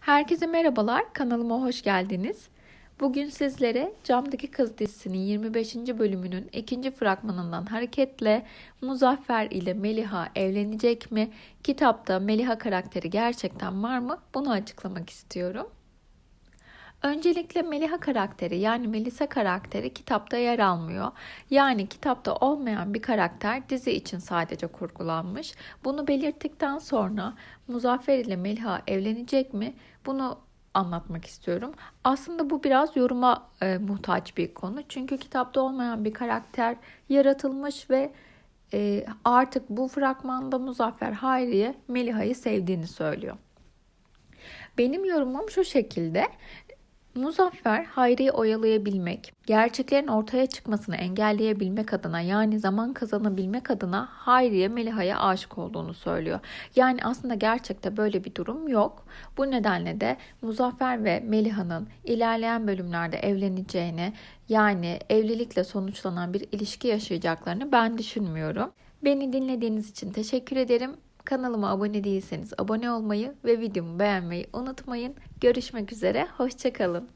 Herkese merhabalar, kanalıma hoş geldiniz. Bugün sizlere Camdaki Kız dizisinin 25. bölümünün ikinci fragmanından hareketle Muzaffer ile Meliha evlenecek mi? Kitapta Meliha karakteri gerçekten var mı? Bunu açıklamak istiyorum. Öncelikle Meliha karakteri yani Melisa karakteri kitapta yer almıyor. Yani kitapta olmayan bir karakter dizi için sadece kurgulanmış. Bunu belirttikten sonra Muzaffer ile Meliha evlenecek mi? Bunu anlatmak istiyorum. Aslında bu biraz yoruma e, muhtaç bir konu. Çünkü kitapta olmayan bir karakter yaratılmış ve e, artık bu fragmanda Muzaffer Hayri'ye Meliha'yı sevdiğini söylüyor. Benim yorumum şu şekilde. Muzaffer Hayri'yi oyalayabilmek, gerçeklerin ortaya çıkmasını engelleyebilmek adına yani zaman kazanabilmek adına Hayri'ye Meliha'ya aşık olduğunu söylüyor. Yani aslında gerçekte böyle bir durum yok. Bu nedenle de Muzaffer ve Meliha'nın ilerleyen bölümlerde evleneceğini yani evlilikle sonuçlanan bir ilişki yaşayacaklarını ben düşünmüyorum. Beni dinlediğiniz için teşekkür ederim. Kanalıma abone değilseniz abone olmayı ve videomu beğenmeyi unutmayın. Görüşmek üzere, hoşçakalın.